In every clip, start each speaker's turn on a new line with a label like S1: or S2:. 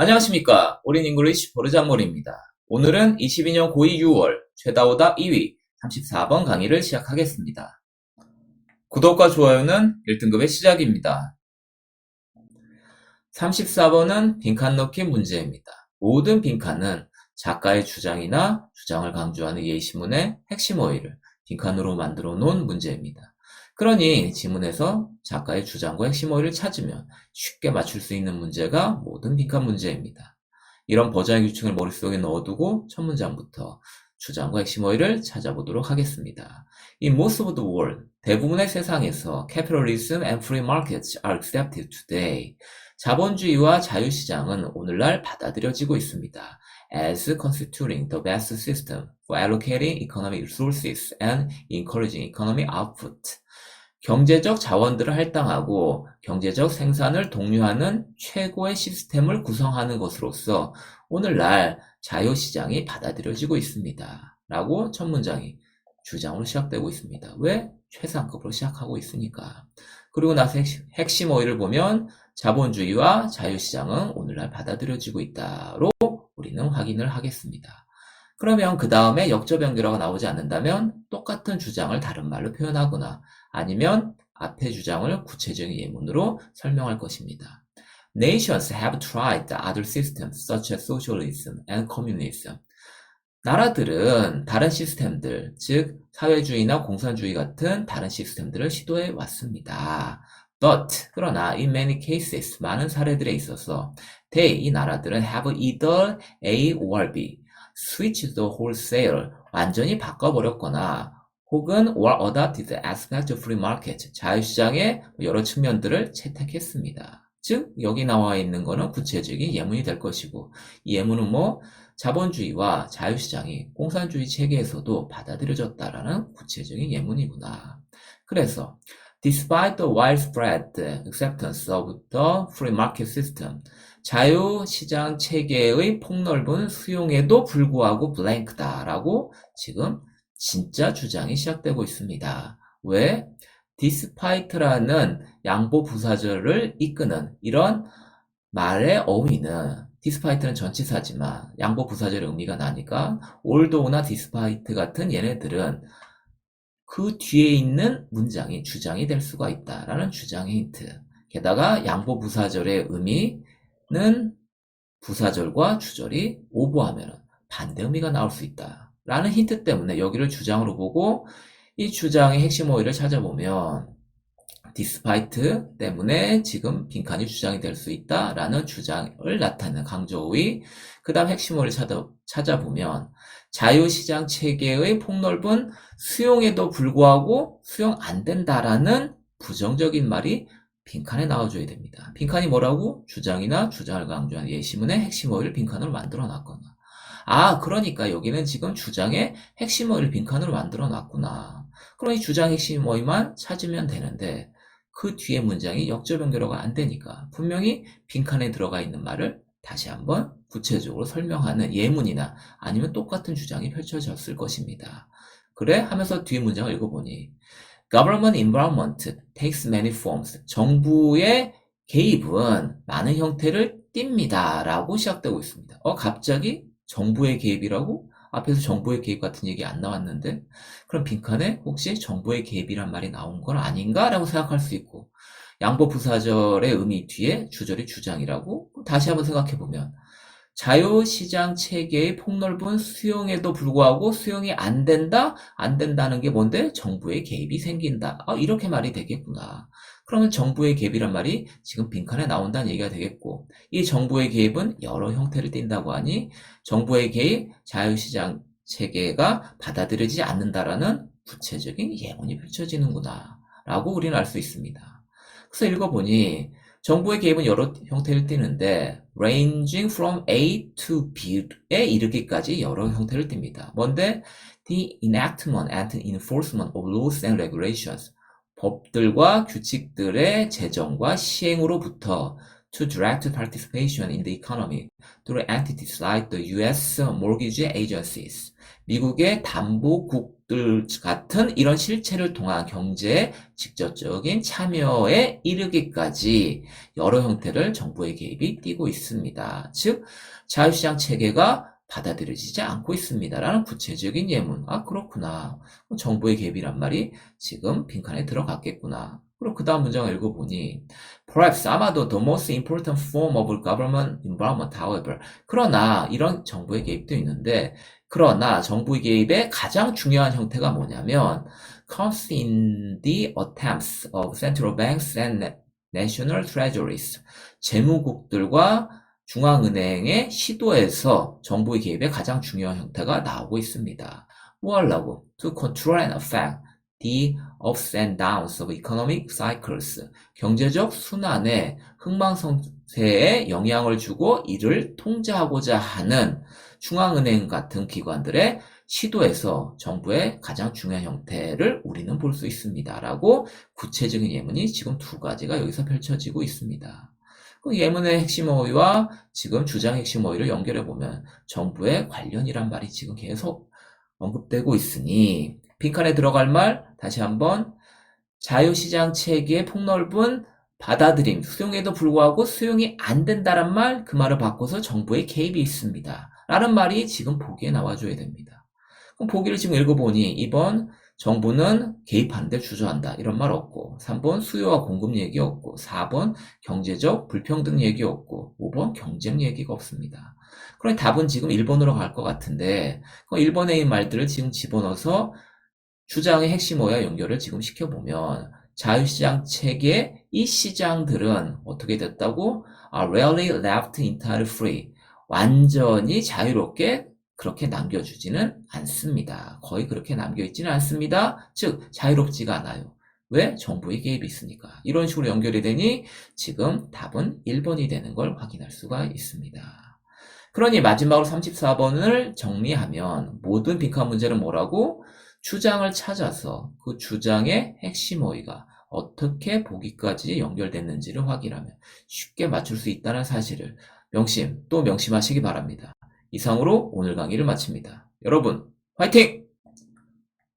S1: 안녕하십니까. 올인 잉글리시 보르장몰입니다. 오늘은 22년 고2 6월 최다 오답 2위 34번 강의를 시작하겠습니다. 구독과 좋아요는 1등급의 시작입니다. 34번은 빈칸 넣기 문제입니다. 모든 빈칸은 작가의 주장이나 주장을 강조하는 예시문의 핵심 어휘를 빈칸으로 만들어 놓은 문제입니다. 그러니 지문에서 작가의 주장과 핵심 어휘를 찾으면 쉽게 맞출 수 있는 문제가 모든 빈칸 문제입니다. 이런 버전의 규칙을 머릿속에 넣어두고 첫 문장부터 주장과 핵심 어휘를 찾아보도록 하겠습니다. In most of the world, 대부분의 세상에서 capitalism and free markets are accepted today. 자본주의와 자유시장은 오늘날 받아들여지고 있습니다. as constituting the best system for allocating economic resources and encouraging economic output. 경제적 자원들을 할당하고 경제적 생산을 독려하는 최고의 시스템을 구성하는 것으로서 오늘날 자유시장이 받아들여지고 있습니다. 라고 첫 문장이 주장으로 시작되고 있습니다. 왜? 최상급으로 시작하고 있으니까. 그리고 나서 핵심 어휘를 보면 자본주의와 자유시장은 오늘날 받아들여지고 있다로 우리는 확인을 하겠습니다. 그러면 그 다음에 역접 연결어가 나오지 않는다면 똑같은 주장을 다른 말로 표현하거나 아니면 앞의 주장을 구체적인 예문으로 설명할 것입니다. Nations have tried other systems such as socialism and communism. 나라들은 다른 시스템들, 즉 사회주의나 공산주의 같은 다른 시스템들을 시도해 왔습니다. But 그러나 in many cases 많은 사례들에 있어서 they 이 나라들은 have either A or B switched wholesale 완전히 바꿔버렸거나 혹은 or adopted aspect of free market 자유시장의 여러 측면들을 채택했습니다. 즉 여기 나와 있는 거는 구체적인 예문이 될 것이고 이 예문은 뭐 자본주의와 자유시장이 공산주의 체계에서도 받아들여졌다라는 구체적인 예문이구나. 그래서 despite the widespread acceptance of the free market system 자유시장 체계의 폭넓은 수용에도 불구하고 블랭크다라고 지금 진짜 주장이 시작되고 있습니다. 왜? despite라는 양보 부사절을 이끄는 이런 말의 어휘는 despite는 전치사지만 양보 부사절의 의미가 나니까 although나 despite 같은 얘네들은 그 뒤에 있는 문장이 주장이 될 수가 있다라는 주장의 힌트. 게다가 양보 부사절의 의미는 부사절과 주절이 오버하면 반대 의미가 나올 수 있다. 라는 힌트 때문에 여기를 주장으로 보고 이 주장의 핵심 어휘를 찾아보면 despite 때문에 지금 빈칸이 주장이 될 수 있다라는 주장을 나타내는 강조어휘 그 다음 핵심 어휘를 찾아, 찾아보면 자유시장 체계의 폭넓은 수용에도 불구하고 수용 안 된다라는 부정적인 말이 빈칸에 나와줘야 됩니다. 빈칸이 뭐라고? 주장이나 주장을 강조한 예시문의 핵심 어휘를 빈칸으로 만들어 놨거나 아, 그러니까 여기는 지금 주장의 핵심 어휘를 빈칸으로 만들어 놨구나. 이 주장 핵심 어휘만 찾으면 되는데 그 뒤에 문장이 역접 연결어가 안 되니까 분명히 빈칸에 들어가 있는 말을 다시 한번 구체적으로 설명하는 예문이나 아니면 똑같은 주장이 펼쳐졌을 것입니다. 그래? 하면서 뒤에 문장을 읽어보니 Government involvement takes many forms. 정부의 개입은 많은 형태를 띱니다. 라고 시작되고 있습니다. 어, 갑자기 정부의 개입이라고? 앞에서 정부의 개입 같은 얘기 안 나왔는데 그럼 빈칸에 혹시 정부의 개입이란 말이 나온 건 아닌가? 라고 생각할 수 있고 양보 부사절의 의미 뒤에 주절이 주장이라고 다시 한번 생각해 보면 자유시장 체계의 폭넓은 수용에도 불구하고 수용이 안 된다? 안 된다는 게 뭔데? 정부의 개입이 생긴다. 아, 이렇게 말이 되겠구나. 그러면 정부의 개입이란 말이 지금 빈칸에 나온다는 얘기가 되겠고, 이 정부의 개입은 여러 형태를 띈다고 하니, 정부의 개입, 자유시장 체계가 받아들여지지 않는다라는 구체적인 예문이 펼쳐지는구나. 라고 우리는 알 수 있습니다. 그래서 읽어보니, 정부의 개입은 여러 형태를 띠는데 ranging from A to B에 이르기까지 여러 형태를 띱니다. 뭔데? The enactment and enforcement of laws and regulations. 법들과 규칙들의 제정과 시행으로부터 to direct participation in the economy through entities like the U.S. mortgage agencies. 미국의 담보국 들 같은 이런 실체를 통한 경제에 직접적인 참여에 이르기까지 여러 형태를 정부의 개입이 띠고 있습니다. 즉, 자유시장 체계가 받아들여지지 않고 있습니다라는 구체적인 예문. 아, 그렇구나. 정부의 개입이란 말이 지금 빈칸에 들어갔겠구나. 그리고 그 다음 문장을 읽어보니 Perhaps 아마도 the most important form of government involvement, however. 그러나 이런 정부의 개입도 있는데 그러나 정부의 개입의 가장 중요한 형태가 뭐냐면 comes in the attempts of central banks and national treasuries. 재무국들과 중앙은행의 시도에서 정부의 개입의 가장 중요한 형태가 나오고 있습니다. 뭐 하려고? To control and affect the ups and downs of economic cycles. 경제적 순환에 흥망성쇠에 영향을 주고 이를 통제하고자 하는 중앙은행 같은 기관들의 시도에서 정부의 가장 중요한 형태를 우리는 볼 수 있습니다. 라고 구체적인 예문이 지금 두 가지가 여기서 펼쳐지고 있습니다. 그 예문의 핵심 어휘와 지금 주장 핵심 어휘를 연결해 보면 정부의 관련이란 말이 지금 계속 언급되고 있으니 빈칸에 들어갈 말 다시 한번 자유시장 체계의 폭넓은 받아들임, 수용에도 불구하고 수용이 안 된다란 말, 그 말을 바꿔서 정부의 개입이 있습니다. 라는 말이 지금 보기에 나와줘야 됩니다. 그럼 보기를 지금 읽어보니 2번 정부는 개입하는데 주저한다. 이런 말 없고 3번 수요와 공급 얘기 없고 4번 경제적 불평등 얘기 없고 5번 경쟁 얘기가 없습니다. 그럼 답은 지금 1번으로 갈 것 같은데 그 1번의 이 말들을 지금 집어넣어서 주장의 핵심어와 연결을 지금 시켜보면 자유시장 체계 이 시장들은 어떻게 됐다고? 아, rarely left entirely free. 완전히 자유롭게 그렇게 남겨주지는 않습니다. 거의 그렇게 남겨있지는 않습니다. 즉, 자유롭지가 않아요. 왜? 정부의 개입이 있으니까. 이런 식으로 연결이 되니 지금 답은 1번이 되는 걸 확인할 수가 있습니다. 그러니 마지막으로 34번을 정리하면 모든 빈칸 문제는 뭐라고? 주장을 찾아서 그 주장의 핵심 어휘가 어떻게 보기까지 연결됐는지를 확인하면 쉽게 맞출 수 있다는 사실을 명심 또 명심하시기 바랍니다. 이상으로 오늘 강의를 마칩니다. 여러분 화이팅!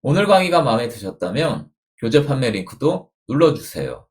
S1: 오늘 강의가 마음에 드셨다면 교재 판매 링크도 눌러주세요.